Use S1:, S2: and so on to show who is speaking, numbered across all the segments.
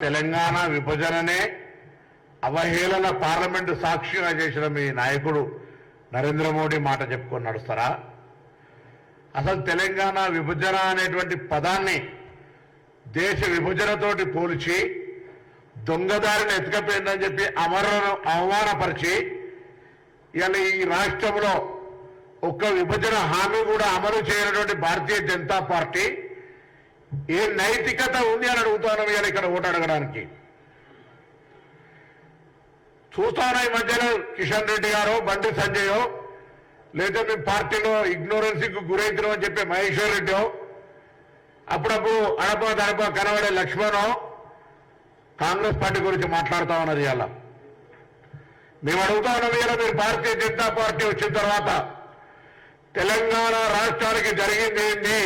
S1: తెలంగాణ విభజననే అవహేళన పార్లమెంటు సాక్షిగా చేసిన మీ నాయకుడు నరేంద్ర మోడీ మాట చెప్పుకొని నడుస్తారా? అసలు తెలంగాణ విభజన అనేటువంటి పదాన్ని దేశ విభజనతోటి పోల్చి దొంగదారిని ఎతకపోయిందని చెప్పి అమరులను అవమానపరిచి ఇలా ఈ రాష్ట్రంలో ఒక్క విభజన హామీ కూడా అమలు చేయనటువంటి భారతీయ జనతా పార్టీ ఏ నైతికత ఉంది అని అడుగుతాను ఇవాళ ఇక్కడ ఓటు అడగడానికి. చూస్తాను ఈ మధ్యలో కిషన్ రెడ్డి గారు బండి సంజయో లేదా మీ పార్టీలో ఇగ్నోరెన్సీకి గురైతున్నాం అని చెప్పే మహేశ్వర్ రెడ్డి అప్పుడప్పుడు అడప దడప కనబడే లక్ష్మణో కాంగ్రెస్ పార్టీ గురించి మాట్లాడుతా ఉన్నది ఇలా మేము అడుగుతా ఉన్నాం మీరు భారతీయ జనతా పార్టీ వచ్చిన తర్వాత తెలంగాణ రాష్ట్రానికి జరిగింది ఏంటి?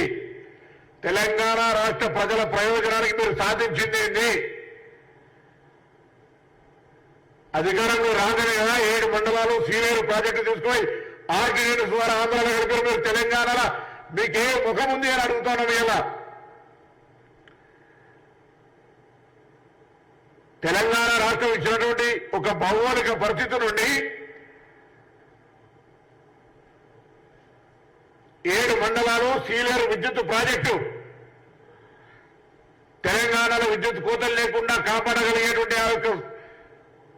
S1: తెలంగాణ రాష్ట్ర ప్రజల ప్రయోజనానికి మీరు సాధించింది ఏంటి అధికారంలో రాగానే కదా ఏడు మండలాలు సీనియర్ ప్రాజెక్టు తీసుకొని ఆర్డినెన్స్ ద్వారా ఆంధ్రాలో కలిపారు మీరు తెలంగాణలో. మీకే ముఖం ఉంది అని అడుగుతున్నాం ఇలా తెలంగాణ రాష్ట్రం ఇచ్చినటువంటి ఒక భౌగోళిక పరిస్థితి నుండి ఏడు మండలాలు సీలేరు విద్యుత్ ప్రాజెక్టు. తెలంగాణలో విద్యుత్ కోతలు లేకుండా కాపాడగలిగేటువంటి ఆ యొక్క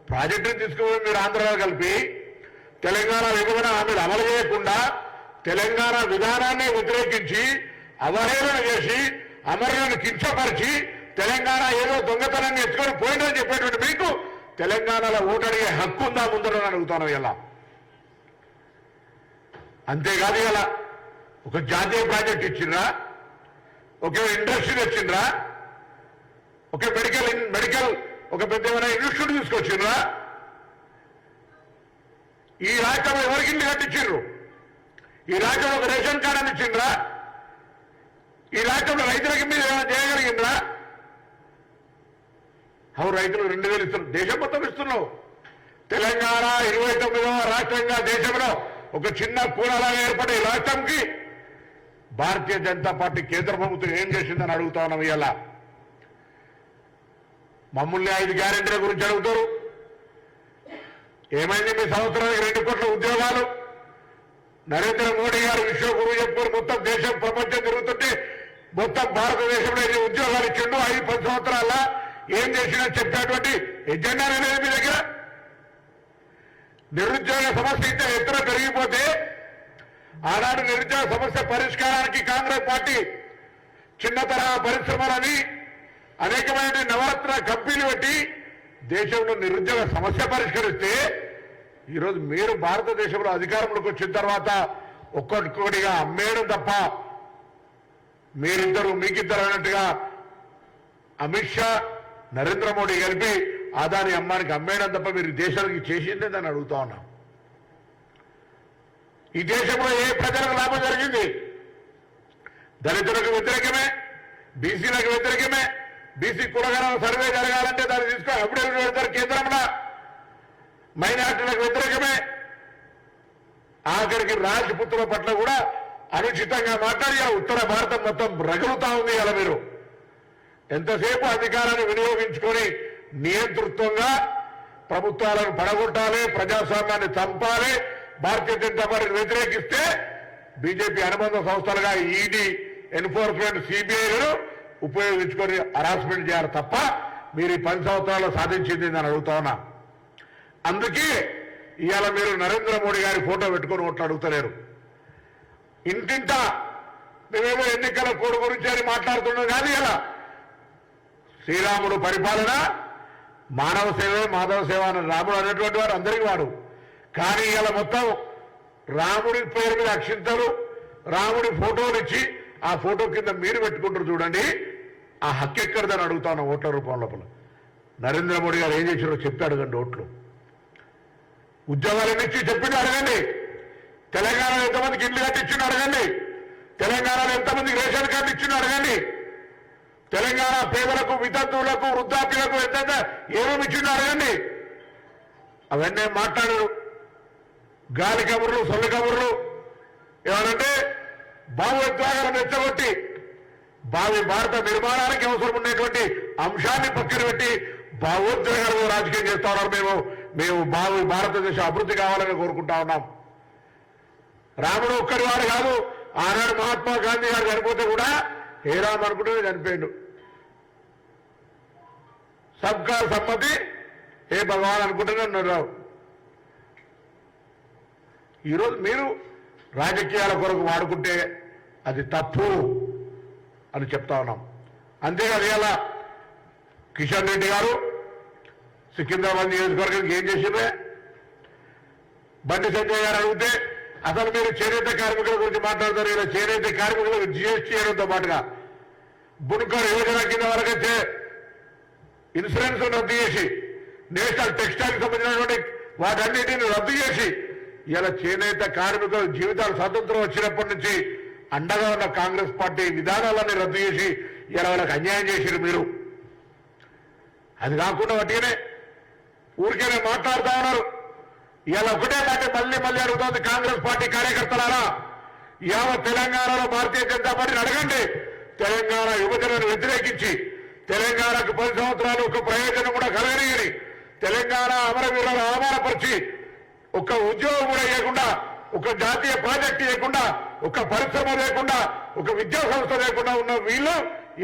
S1: ప్రాజెక్టును తీసుకుని మీరు ఆంధ్రలో కలిపి తెలంగాణ విభజన హామీలు అమలు చేయకుండా తెలంగాణ విధానాన్ని వ్యతిరేకించి అవహేళన చేసి అమరులను కించపరిచి తెలంగాణ ఏదో దొంగతనాన్ని ఎత్తుకొని పోయిందని చెప్పేటువంటి మీకు తెలంగాణలో ఓటడిగే హక్కు ఉందా ముందరని అడుగుతాను ఇలా అంతేకాదు ఇలా ఒక జాతీయ ప్రాజెక్ట్ ఇచ్చిండ్రా ఒకే ఇండస్ట్రీ తెచ్చిండ్రా ఒక మెడికల్ మెడికల్ ఒక పెద్ద ఏమైనా ఇన్స్టిట్యూట్ తీసుకొచ్చిండ్రా. ఈ రాష్ట్రంలో ఎవరికి ఇల్లు కట్టించిండ్రు? ఈ రాష్ట్రంలో ఒక రేషన్ కార్డు అని ఇచ్చిండ్రా. ఈ రాష్ట్రంలో రైతులకి మీరు ఏమైనా చేయగలిగిండ్రా? అవు రైతులు రెండు వేలు ఇస్తున్నారు. దేశం మొత్తం ఇస్తున్నావు. తెలంగాణ ఇరవై తొమ్మిదవ రాష్ట్రంగా దేశంలో ఒక చిన్న కూడలాగా ఏర్పడే ఈ రాష్ట్రంకి భారతీయ జనతా పార్టీ కేంద్ర ప్రభుత్వం ఏం చేసిందని అడుగుతా ఉన్నాం ఇవాళ. మమ్మల్ని ఐదు గ్యారెంటీల గురించి అడుగుతారు. ఏమైంది మీ సంవత్సరానికి రెండు కోట్ల ఉద్యోగాలు? నరేంద్ర మోడీ గారు విశ్వగురు చెప్పుకొని మొత్తం దేశం ప్రపంచం తిరుగుతుంటే మొత్తం భారతదేశంలో ఎన్ని ఉద్యోగాలు ఇచ్చిండు ఐదు పది సంవత్సరాల ఏం చేసినా చెప్పేటువంటి ఎజెండా అనేది మీ దగ్గర. నిరుద్యోగ సమస్య ఇంత ఎత్తున పెరిగిపోతే ఆనాడు నిరుద్యోగ సమస్య పరిష్కారానికి కాంగ్రెస్ పార్టీ చిన్న తరహా పరిశ్రమలని అనేకమైన నవరత్న కంపెనీలు పెట్టి దేశంలో నిరుద్యోగ సమస్య పరిష్కరిస్తే ఈరోజు మీరు భారతదేశంలో అధికారంలోకి వచ్చిన తర్వాత ఒక్కొక్కటిగా అమ్మేయడం తప్ప మీరిద్దరు మీకిద్దరు అన్నట్టుగా అమిత్ షా నరేంద్ర మోడీ కలిపి ఆదాని అమ్మానికి అమ్మేయడం తప్ప మీరు దేశానికి చేసిందే దాన్ని అడుగుతా ఉన్నాం. ఈ దేశంలో ఏ ప్రజలకు లాభం జరిగింది? దళితులకు వ్యతిరేకమే బీసీలకు వ్యతిరేకమే బీసీ కులగణన సర్వే జరగాలంటే దాన్ని తీసుకొని అప్పుడే పెడతారు కేంద్రంలో మైనార్టీలకు వ్యతిరేకమే. ఆఖరికి రాజపుత్రుల పట్ల కూడా అనుచితంగా మాట్లాడి ఆ ఉత్తర భారతం మొత్తం రగులుతా ఉంది అలా మీరు. ఎంతసేపు అధికారాన్ని వినియోగించుకొని నియంతృత్వంగా ప్రభుత్వాలను పడగొట్టాలి ప్రజాస్వామ్యాన్ని చంపాలి భారతీయ జనతా పార్టీని వ్యతిరేకిస్తే బీజేపీ అనుబంధ సంస్థలుగా ఈడీ ఎన్ఫోర్స్మెంట్ సిబిఐలను ఉపయోగించుకొని హరాస్మెంట్ చేయాలి తప్ప మీరు ఈ పది సంవత్సరాలు సాధించింది అని అడుగుతా ఉన్నా. అందుకే ఇవాళ మీరు నరేంద్ర మోడీ గారి ఫోటో పెట్టుకొని ఓట్లు అడుగుతలేరు. ఇంటింట మేమేమో ఎన్నికల కోడ్ గురించి అని మాట్లాడుతున్నాం కానీ ఇలా శ్రీరాముడు పరిపాలన మానవ సేవే మాధవ సేవ అని రాముడు అనేటువంటి వారు అందరికీ వాడు. కానీ ఇలా మొత్తం రాముడి పేరు మీద అక్షింతలు రాముడి ఫోటోలు ఇచ్చి ఆ ఫోటో కింద మీరు పెట్టుకుంటారు చూడండి. ఆ హక్కు ఎక్కడిదని అడుగుతాను ఓట్ల రూపం లోపల. నరేంద్ర మోడీ గారు ఏం చేశారో చెప్పి అడగండి ఓట్లు ఉద్యోగాలు ఇచ్చి చెప్పింది అడగండి. తెలంగాణలో ఎంతమందికి ఇల్లు కట్టించిండు అడగండి. తెలంగాణలో ఎంతమందికి రేషన్ కార్డు ఇచ్చిండు అడగండి. తెలంగాణ పేదలకు వితంతువులకు వృద్ధాప్యులకు ఎంత ఏమేమి ఇచ్చిందో అడగండి. అవన్నీ మాట్లాడరు. గాలి కబుర్లు సొల్లి కబుర్లు. ఏమనంటే భావోద్వేగాలను రెచ్చగొట్టి భావి భారత నిర్మాణానికి అవసరం ఉండేటువంటి అంశాన్ని పక్కన పెట్టి భావోద్వేగాలు రాజకీయం చేస్తా ఉన్నారు మేము. మేము భావి భారతదేశ అభివృద్ధి కావాలని కోరుకుంటా ఉన్నాం. రాముడు ఒక్కరి వారు కాదు ఆనాడు మహాత్మా గాంధీ గారు చనిపోతే కూడా ఏ రామ్ అనుకుంటే చనిపోయాడు. సబ్కా సమ్మతి ఏ భగవాన్ అనుకుంటూనే ఉన్నారు. రావు ఈరోజు మీరు రాజకీయాల కొరకు వాడుకుంటే అది తప్పు అని చెప్తా ఉన్నాం. అంతేకాదు ఇలా కిషన్ రెడ్డి గారు సికింద్రాబాద్ నియోజకవర్గానికి ఏం చేసిందే బండి సంజయ్ గారు అడిగితే అసలు మీరు చేనేత కార్మికుల గురించి మాట్లాడతారు ఇలా చేనేత కార్మికులకు జిఎస్టీ చేయడంతో పాటుగా బుణకర్ యోజన కింద వరకైతే ఇన్సూరెన్స్ రద్దు చేసి నేషనల్ టెక్స్టైల్ సంబంధించినటువంటి వాటన్నిటిని రద్దు చేసి ఇలా చేనేత కార్మికుల జీవితాలు స్వాతంత్రం వచ్చినప్పటి నుంచి అండగా ఉన్న కాంగ్రెస్ పార్టీ విధానాలన్నీ రద్దు చేసి ఇలా వాళ్ళకి అన్యాయం చేశారు మీరు. అది కాకుండా వట్టిగానే ఊరికేనే మాట్లాడుతా ఉన్నారు. ఇలా ఒకటే మాట మళ్ళీ మళ్ళీ అడుగుతోంది కాంగ్రెస్ పార్టీ కార్యకర్తలారా యావత్ తెలంగాణలో భారతీయ జనతా పార్టీని అడగండి. తెలంగాణ యువజనను వ్యతిరేకించి తెలంగాణకు పది సంవత్సరాలు ఒక ప్రయోజనం కూడా కలగనియని తెలంగాణ అమరవీరులను అవమానపరిచి ఒక ఉద్యోగం కూడా ఇవ్వకుండా ఒక జాతీయ ప్రాజెక్ట్ చేయకుండా ఒక పరిశ్రమ లేకుండా ఒక విద్యా సంస్థ లేకుండా ఉన్న వీళ్ళు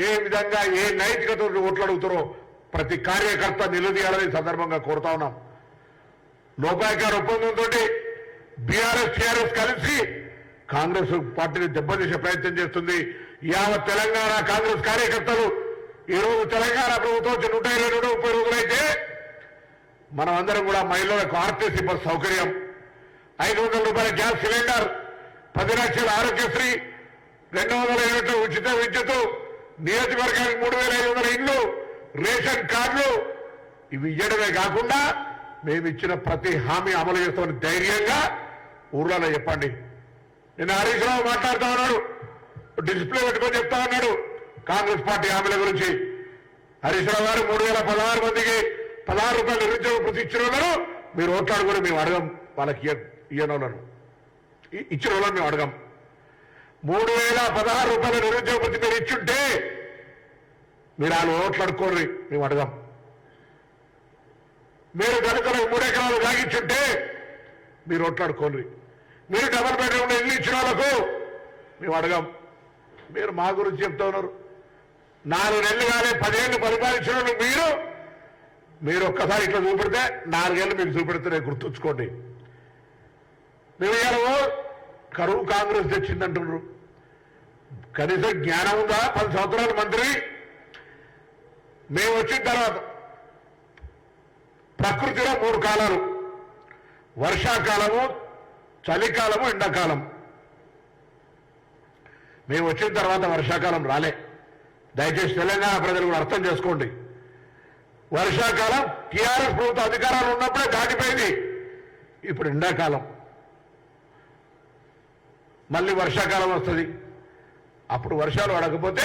S1: ఏ విధంగా ఏ నైతికత ఓట్లు అడుగుతారో ప్రతి కార్యకర్త నిలదీయాలని సందర్భంగా కోరుతా ఉన్నాం. లోపాయకార ఒప్పందంతో బీఆర్ఎస్ టీఆర్ఎస్ కలిసి కాంగ్రెస్ పార్టీని దెబ్బతీసే ప్రయత్నం చేస్తుంది. యావత్ తెలంగాణ కాంగ్రెస్ కార్యకర్తలు. ఈరోజు తెలంగాణ ప్రభుత్వం నూట ఇరవై నూట ముప్పై రోజులైతే మనం అందరం కూడా మహిళలకు ఆర్టీసీ బస్ సౌకర్యం. ఐదు వందల రూపాయల గ్యాస్ సిలిండర్ పది లక్షల ఆరోగ్యశ్రీ రెండు వందల యూనిట్లు ఉచిత విద్యుత్ నియోజకవర్గానికి మూడు వేల ఐదు వందల ఇండ్లు రేషన్ కార్డులు. ఇవి ఇవ్వడమే కాకుండా మేము ఇచ్చిన ప్రతి హామీ అమలు చేస్తామని ధైర్యంగా ఊర్లలో చెప్పండి. నిన్న హరీష్ రావు మాట్లాడుతా ఉన్నాడు. డిస్ప్లే పెట్టుకొని చెప్తా ఉన్నాడు. కాంగ్రెస్ పార్టీ హామీల గురించి. హరీష్ రావు గారు మూడు వేల పదహారు మందికి పదహారు రూపాయలు నిరుద్యోగ ప్రతి ఇచ్చిన వాళ్ళను మీరు ఓట్లాడు కూడా మేము అడగం. వాళ్ళకి ఇయ్య- వాళ్ళను ఇ- ఇచ్చిన వాళ్ళని మేము అడగం. మూడు వేల పదహారు రూపాయల నిరుద్యోగ ప్రతి మీరు ఇచ్చుంటే మీరు వాళ్ళు ఓట్లు అడుక్కోండి మేము అడగం. మీరు కనుక మూడు ఎకరాలు సాగించుంటే మీరు ఓట్లాడుకోండి మీరు డబల్ బెడ్రూమ్ ఇల్లు ఇచ్చిన వాళ్ళకు మేము అడగం. మీరు మా గురించి చెప్తా ఉన్నారు. నాలుగు నెలలు కానీ పదిహేళ్ళు పరిపాలించిన వాళ్ళు మీరు మీరు ఒక్కసారి ఇట్లా చూపెడితే నాలుగేళ్ళు మీకు చూపెడితే గుర్తుంచుకోండి. మేము ఇవాళ కరువు కాంగ్రెస్ తెచ్చిందంటున్నారు. కనీసం జ్ఞానం ఉందా? పది సంవత్సరాల మంత్రి. మేము వచ్చిన తర్వాత ప్రకృతిలో మూడు కాలాలు. వర్షాకాలము చలికాలము ఎండాకాలం మేము వచ్చిన తర్వాత వర్షాకాలం రాలే. దయచేసి తెలంగాణ ప్రజలు కూడా అర్థం చేసుకోండి. వర్షాకాలం టీఆర్ఎస్ ప్రభుత్వ అధికారాలు ఉన్నప్పుడే దాటిపోయింది. ఇప్పుడు ఎండాకాలం. మళ్ళీ వర్షాకాలం వస్తుంది. అప్పుడు వర్షాలు పడకపోతే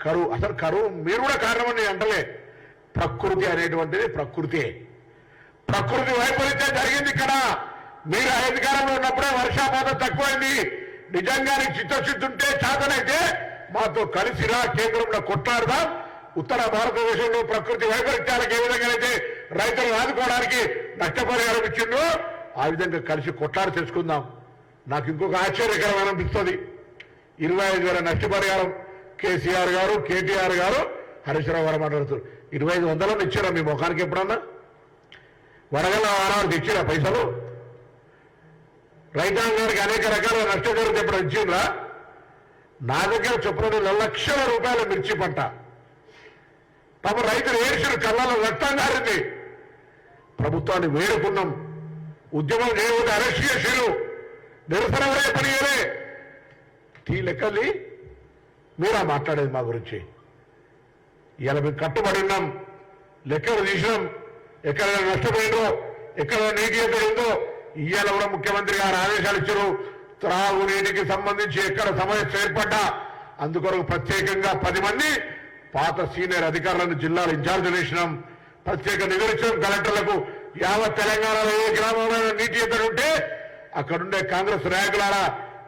S1: కరువు. అసలు కరువు మీరు కూడా కారణమని అంటలే. ప్రకృతి అనేటువంటిది ప్రకృతి. ప్రకృతి వైపరీత్యం జరిగింది ఇక్కడ. మీరు అధికారంలో ఉన్నప్పుడే వర్షాపాతం తక్కువైంది. నిజంగా నీకు చిత్తశుద్ధి ఉంటే చేతనైతే మాతో కలిసిరా కేంద్రంలో కొట్లాడదాం. ఉత్తర భారతదేశంలో ప్రకృతి వైపరీత్యాలకు ఏ విధంగానైతే రైతులను ఆదుకోవడానికి నష్టపరిహారం ఇచ్చిందో ఆ విధంగా కలిసి కొట్లాడి తెచ్చుకుందాం నాకు ఇంకొక ఆశ్చర్యకరమైన అనిపిస్తుంది. ఇరవై ఐదు వేల నష్టపరిహారం కేసీఆర్ గారు కేటీఆర్ గారు హరీశ్రావు గారు మాట్లాడుతారు ఇరవై ఐదు వందలను ఇచ్చారా మీ ముఖానికి ఎప్పుడన్నా? వడగల వారాలు తెచ్చిరా పైసలు? రైతాంగానికి అనేక రకాల నష్టపరిహారం ఎప్పుడు ఇచ్చిండ్రా? నా దగ్గర చొప్పున లక్షల రూపాయల మిర్చి పంట. పాప రైతులు ఏడ్చిన కళ్ళలో రక్తం గారింది ప్రభుత్వాన్ని వేడుకున్నాం. ఉద్యమం చేయవద్దు అరెస్ట్ చేసిరు. నిరసన వరే పనియలే తీ లెక్కల్ని మీరా మాట్లాడేది మా గురించి. ఇలా మేము కట్టుబడి ఉన్నాం. లెక్కలు తీసినాం. ఎక్కడ నష్టపోయిందో ఎక్కడ నీటి ఎదురైందో ఇవాళ కూడా ముఖ్యమంత్రి గారు ఆదేశాలు ఇచ్చారు. త్రాగునీటికి సంబంధించి ఎక్కడ సమస్య ఏర్పడ్డా అందుకొరకు ప్రత్యేకంగా పది మంది పాత సీనియర్ అధికారులను జిల్లాల ఇన్ఛార్జ్ వేసినాం ప్రత్యేక నిధులిచ్చాం కలెక్టర్లకు యావత్ తెలంగాణలో ఏ గ్రామంలో నీటి ఎక్కడ ఉంటే అక్కడుండే కాంగ్రెస్ నాయకులారా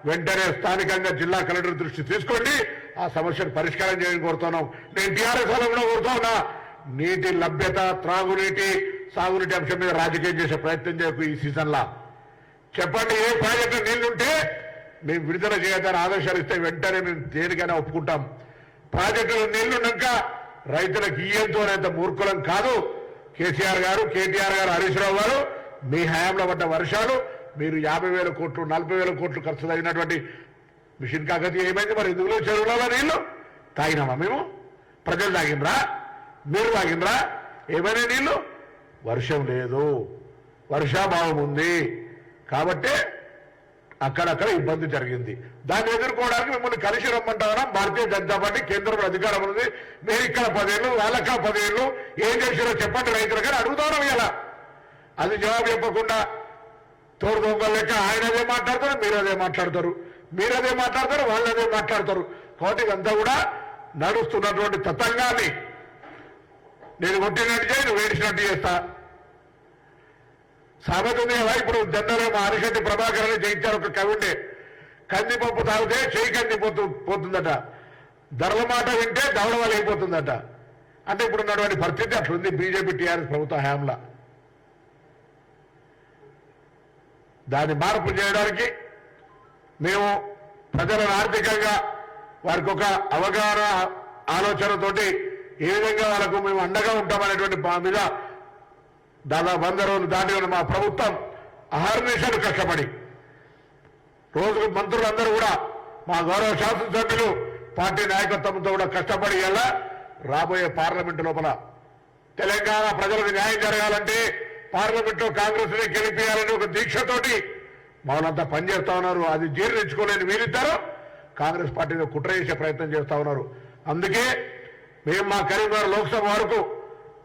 S1: వెంటనే స్థానికంగా జిల్లా కలెక్టర్ దృష్టి తీసుకోండి. ఆ సమస్యను పరిష్కారం చేయని కోరుతున్నాం. నేను టీఆర్ఎస్ వాళ్ళని కూడా కోరుతా ఉన్నా. నీటి లభ్యత త్రాగునీటి సాగునీటి అంశం మీద రాజకీయం చేసే ప్రయత్నం చేయకు ఈ సీజన్లా. చెప్పండి ఏ ప్రాజెక్టు నీళ్ళుంటే మేము విడుదల చేయాలని ఆదేశాలు ఇస్తే వెంటనే మేము దేనికైనా ఒప్పుకుంటాం. ప్రాజెక్టులు నీళ్ళున్నాక రైతులకు ఇయ్యంతోనంత మూర్ఖులం కాదు. కేసీఆర్ గారు కేటీఆర్ గారు హరీష్ రావు గారు మీ హయాంలో పడ్డ వర్షాలు మీరు యాభై వేల కోట్లు నలభై వేల కోట్లు ఖర్చు తగినటువంటి మిషన్ కాకతీయ ఏమైంది? మరి ఎందుకులో చెరువులలో నీళ్ళు తాగినామా మేము? ప్రజలు తాగిండ్రా? మీరు తాగిండ్రా? ఏమైనా నీళ్ళు? వర్షం లేదు. వర్షాభావం ఉంది. కాబట్టి అక్కడక్కడ ఇబ్బంది జరిగింది. దాన్ని ఎదుర్కోవడానికి మిమ్మల్ని కలిసి రమ్మంటారా? భారతీయ జనతా పార్టీ కేంద్రంలో అధికారం ఉంది మీరు ఇక్కడ పదేళ్ళు వాళ్ళకా పదేళ్ళు ఏం చేసిరో చెప్పండి రైతులు కానీ అడుగుతాను ఇలా అది జవాబు చెప్పకుండా తోడు దొంగలేక లెక్క ఆయన అదే మాట్లాడతారు మీరు అదే మాట్లాడతారు. మీరు అదే మాట్లాడతారు వాళ్ళు అదే మాట్లాడతారు. కాబట్టి ఇదంతా కూడా నడుస్తున్నటువంటి తతంగాన్ని. నేను కొట్టినట్టు చేయి నువ్వు ఏడిచినట్టు చేస్తా. సామెత ఇప్పుడు జనరల్ మా అరిశెట్టి ప్రభాకర్ అని జయించారు ఒక కవి ఉండే కందిపప్పు తాగితే చేయి కందిపోతూ పోతుందట. ధరల మాట వింటే దవడవాలి అంటే ఇప్పుడు ఉన్నటువంటి పరిస్థితి అట్లుంది బీజేపీ టీఆర్ఎస్ ప్రభుత్వ హయాంలా. దాన్ని మార్పు చేయడానికి మేము ప్రజలను ఆర్థికంగా వారికి ఒక అవగాహన ఆలోచనతోటి ఏ విధంగా వాళ్ళకు మేము అండగా ఉంటామనేటువంటి మీద దాదాపు వంద రోజులు దాటి ఉన్న మా ప్రభుత్వం అహర్నిశలు కష్టపడి. రోజుకు మంత్రులందరూ కూడా మా గౌరవ శాసనసభ్యులు పార్టీ నాయకత్వంతో కూడా కష్టపడి ఎలా రాబోయే పార్లమెంటు లోపల. తెలంగాణ ప్రజలకు న్యాయం జరగాలంటే పార్లమెంట్లో కాంగ్రెస్ని గెలిపించాలని ఒక దీక్షతోటి వాళ్ళంతా పనిచేస్తా ఉన్నారు. అది జీర్ణించుకోలేని వీరిద్దరు కాంగ్రెస్ పార్టీని కుట్ర చేసే ప్రయత్నం చేస్తా ఉన్నారు. అందుకే మేము మా కరీంనగర్ లోక్సభ వరకు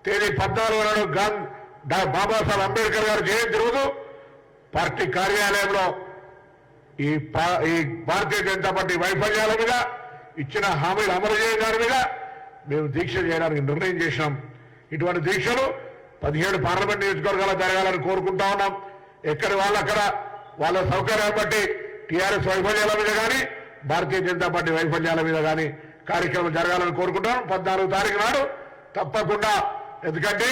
S1: తేదీ పద్నాలుగు నాడు గాంధీ బాబాసాహెబ్ అంబేద్కర్ గారు జయంతి రోజు పార్టీ కార్యాలయంలో ఈ ఈ భారతీయ జనతా పార్టీ వైఫల్యాల మీద ఇచ్చిన హామీలు అమలు చేయడానికి మీద మేము దీక్ష చేయడానికి నిర్ణయం చేసినాం. ఇటువంటి దీక్షలు పదిహేడు పార్లమెంట్ నియోజకవర్గాలు జరగాలని కోరుకుంటా ఉన్నాం. ఎక్కడి వాళ్ళు అక్కడ వాళ్ళ సౌకర్యాన్ని బట్టి టీఆర్ఎస్ వైఫల్యాల మీద కానీ భారతీయ జనతా పార్టీ వైఫల్యాల మీద కానీ కార్యక్రమం జరగాలని కోరుకుంటాం పద్నాలుగు తారీఖు నాడు తప్పకుండా. ఎందుకంటే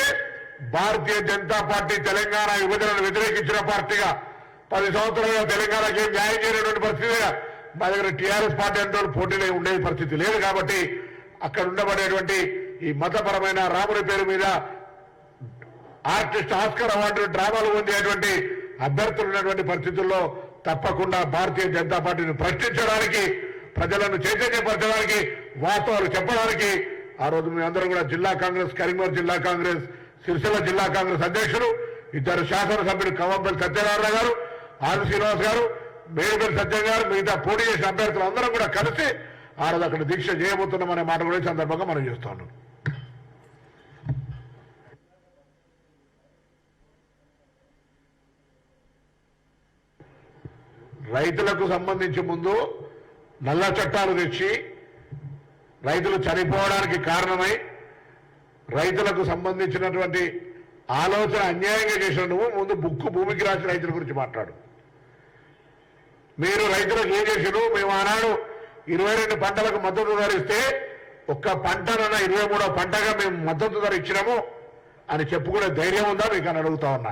S1: భారతీయ జనతా పార్టీ తెలంగాణ విభజనను వ్యతిరేకించిన పార్టీగా పది సంవత్సరాలుగా తెలంగాణకి ఏం న్యాయం చేయనటువంటి పరిస్థితిగా మా దగ్గర టీఆర్ఎస్ పార్టీ అంటే పోటీలో ఉండే పరిస్థితి లేదు కాబట్టి అక్కడ ఉండబడేటువంటి ఈ మతపరమైన రాముడి పేరు మీద ఆర్టిస్ట్ ఆస్కర్ అవార్డు డ్రామాలు పొందేటువంటి అభ్యర్థులు ఉన్నటువంటి పరిస్థితుల్లో తప్పకుండా భారతీయ జనతా పార్టీని ప్రశ్నించడానికి ప్రజలను చైతన్యపరచడానికి వాస్తవాలు చెప్పడానికి ఆ రోజు మేమందరం కూడా జిల్లా కాంగ్రెస్ కరీంనగర్ జిల్లా కాంగ్రెస్ సిరిసిల్ల జిల్లా కాంగ్రెస్ అధ్యక్షులు ఇద్దరు శాసనసభ్యులు కమ్మంపల్లి సత్యనారాయణ గారు ఆది శ్రీనివాస్ గారు మేడిపల్లి సత్యం గారు మిగతా పోటీ చేసిన అభ్యర్థులు అందరం కూడా కలిసి ఆ రోజు అక్కడ దీక్ష చేయబోతున్నామనే మాట కూడా సందర్భంగా మనం చేస్తా రైతులకు సంబంధించి ముందు నల్ల చట్టాలు తెచ్చి రైతులు చనిపోవడానికి కారణమై రైతులకు సంబంధించినటువంటి ఆలోచన అన్యాయంగా చేసిన నువ్వు ముందు బుక్కు భూమికి రాసిన రైతుల గురించి మాట్లాడు. మీరు రైతులకు ఏం చేసిరు మేము ఆనాడు ఇరవై రెండు పంటలకు మద్దతు ధర ఇస్తే ఒక్క పంటనన్న ఇరవై మూడో పంటగా మేము మద్దతు ధర ఇచ్చినాము అని చెప్పుకునే ధైర్యం ఉందా మీకు అని అడుగుతా ఉన్నా.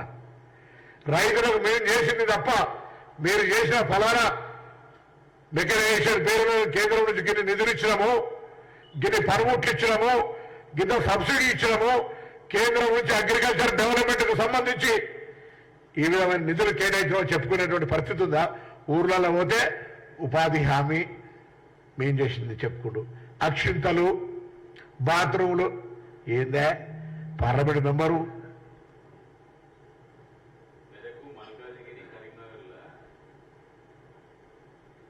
S1: రైతులకు మేము చేసింది తప్ప మీరు చేసిన ఫలానా మెకనైజేషన్ పేరు కేంద్రం నుంచి గిన్ని నిధులు ఇచ్చినాము గిన్ని పనిముట్లు ఇచ్చినాము గిన్న సబ్సిడీ ఇచ్చినాము. కేంద్రం నుంచి అగ్రికల్చర్ డెవలప్మెంట్కు సంబంధించి ఈ విధమైన నిధులు కేటాయించడం చెప్పుకునేటువంటి పరిస్థితి ఉందా? ఊర్లలో పోతే ఉపాధి హామీ మేం చేసింది చెప్పుకుంటూ. అక్షింతలు బాత్రూములు ఏందే? Parliament member.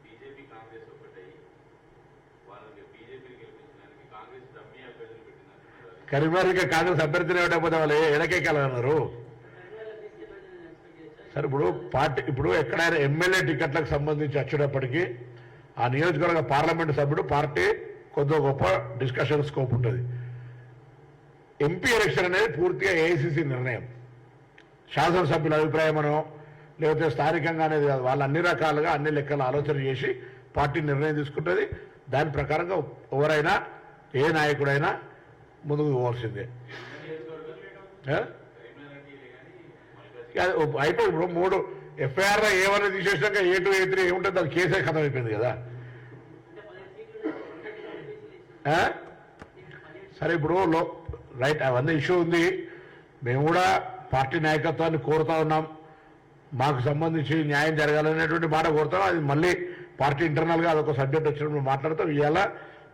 S2: బీజేపీ కాంగ్రెస్ ఒకటై వాళ్ళకి బీజేపీని గెలిపించడానికి కాంగ్రెస్ డమ్మీ అభ్యర్థులు పెట్టిందంటున్నారు
S1: కాంగ్రెస్ అభ్యర్థిని ఇవ్వకపోతే వాళ్ళు ఎడకెక్కాలన్నారు సరే ఇప్పుడు పార్టీ ఇప్పుడు ఎక్కడైనా ఎమ్మెల్యే టికెట్లకు సంబంధించి వచ్చేటప్పటికీ ఆ నియోజకవర్గ పార్లమెంట్ సభ్యుడు పార్టీ కొద్ది గొప్ప డిస్కషన్ స్కోప్ ఉంటుంది. ఎంపీ ఎలక్షన్ అనేది పూర్తిగా ఏఐసిసి నిర్ణయం. శాసనసభ్యుల అభిప్రాయమనో లేకపోతే స్థానికంగా అనేది కాదు వాళ్ళు అన్ని రకాలుగా అన్ని లెక్కలు ఆలోచన చేసి పార్టీ నిర్ణయం తీసుకుంటుంది. దాని ప్రకారంగా ఎవరైనా ఏ నాయకుడైనా ముందుకు పోవాల్సిందే. అయిపోయి ఇప్పుడు మూడు ఎఫ్ఐఆర్ ఏమైనా తీసేసినాక ఏ టూ ఏ త్రీ ఏముంటుంది అది కేసే ఖతం అయిపోయింది కదా సరే ఇప్పుడు లో రైట్ అవన్నీ ఇష్యూ ఉంది. మేము కూడా పార్టీ నాయకత్వాన్ని కోరుతా ఉన్నాం. మాకు సంబంధించి న్యాయం జరగాలనేటువంటి మాట కోరుతాం. అది మళ్ళీ పార్టీ ఇంటర్నల్గా అదొక సబ్జెక్ట్ వచ్చినప్పుడు మాట్లాడతాం. ఇవాళ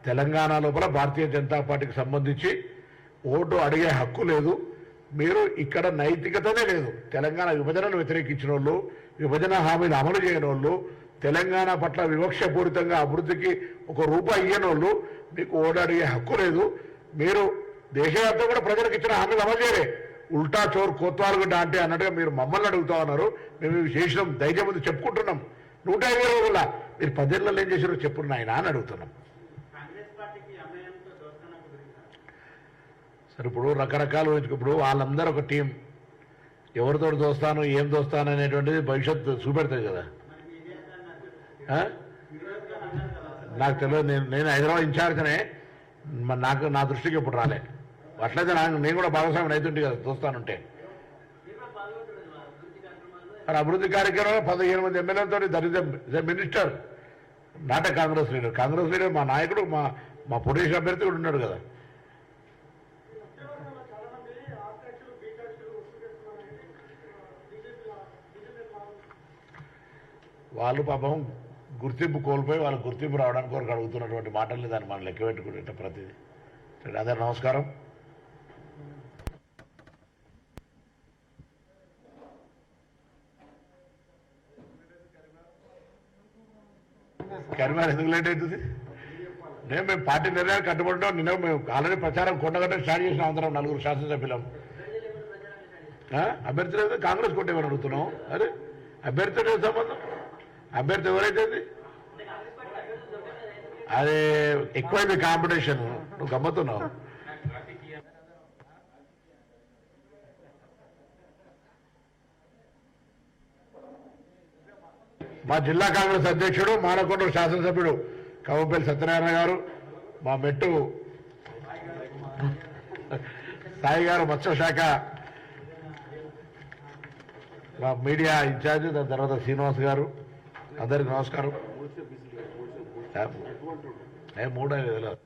S1: తెలంగాణ లోపల భారతీయ జనతా పార్టీకి సంబంధించి ఓటు అడిగే హక్కు లేదు. మీరు ఇక్కడ నైతికతనే లేదు. తెలంగాణ విభజనను వ్యతిరేకించిన వాళ్ళు విభజన హామీలు అమలు చేయని వాళ్ళు తెలంగాణ పట్ల వివక్షపూరితంగా అభివృద్ధికి ఒక రూపాయి ఇయ్యని వాళ్ళు మీకు ఓటు అడిగే హక్కు లేదు. మీరు దేశవ్యాప్తంగా కూడా ప్రజలకు ఇచ్చిన హామీలు అమలు చేయలే ఉల్టా చోరు కోత్వాలుగుడ్డ అంటే అన్నట్టుగా మీరు మమ్మల్ని అడుగుతా ఉన్నారు. మేము చేసినాం ధైర్యం చెప్పుకుంటున్నాం. నూట ఇరవై రోజుల మీరు పదేళ్ళలో ఏం చేసారో చెప్పున్నాయన అని అడుగుతున్నాం
S3: కాంగ్రెస్ పార్టీకి అమ్మాయంతో దోస్తానా కుదిరిందా
S1: సరే ఇప్పుడు రకరకాలు ఇప్పుడు వాళ్ళందరూ ఒక టీం. ఎవరితో దోస్తాను ఏం దోస్తాను అనేటువంటిది భవిష్యత్తు చూపెడతాయి కదా. నాకు తెలియదు నేను నేను హైదరాబాద్ ఇన్ఛార్జ్నే మరి నాకు నా దృష్టికి ఇప్పుడు రాలే. అట్లయితే నాకు నేను కూడా భాగస్వామి అవుతుంటే కదా దోస్తానుంటే.
S3: అభివృద్ధి
S1: మరి అభివృద్ధి కార్యక్రమం పదిహేను మంది ఎమ్మెల్యేలతో దరిద్ర మినిస్టర్ నాట కాంగ్రెస్ లీడర్. కాంగ్రెస్ లీడర్ మా నాయకుడు మా మా పొడిషన్ అభ్యర్థి కూడా ఉన్నాడు కదా
S4: ఉద్యోగంలో చాలా మంది ఆర్కాక్షలు బీకాక్షలు వసూలు బీజేపీ
S1: వాళ్ళు పాపం గుర్తింపు కోల్పోయి వాళ్ళ గుర్తింపు రావడానికి కొరకు అడుగుతున్నటువంటి మాటల్ని దాన్ని మనం లెక్క పెట్టుకుంటే ప్రతిదీ. అందరు నమస్కారం. కరీంనగర్ ఎందుకు లేట్ అవుతుంది? నేను మేము పార్టీ నిర్ణయాలు కట్టుబడ్డాం నిన్న మేము ఆల్రెడీ ప్రచారం కొండగట్ట స్టార్ట్ చేసిన అందరం నలుగురు శాసనసభ్యులం. అభ్యర్థులు అభ్యర్థి కాంగ్రెస్ కొట్టేమని అడుగుతున్నాం. అరే అభ్యర్థి సంబంధం? అభ్యర్థి ఎవరైతే అది? అదే ఎక్కువైంది కాంపిటీషన్. నువ్వు గమ్మతున్నావు. మా జిల్లా కాంగ్రెస్ అధ్యక్షుడు మానకొండ శాసనసభ్యుడు కవంపల్లి సత్యనారాయణ గారు మా మెట్టు సాయి గారు మత్స్యశాఖ మా మీడియా ఇన్ఛార్జ్ దాని తర్వాత శ్రీనివాస్ గారు. అందరికి నమస్కారం ఏ మూడో తెలియదు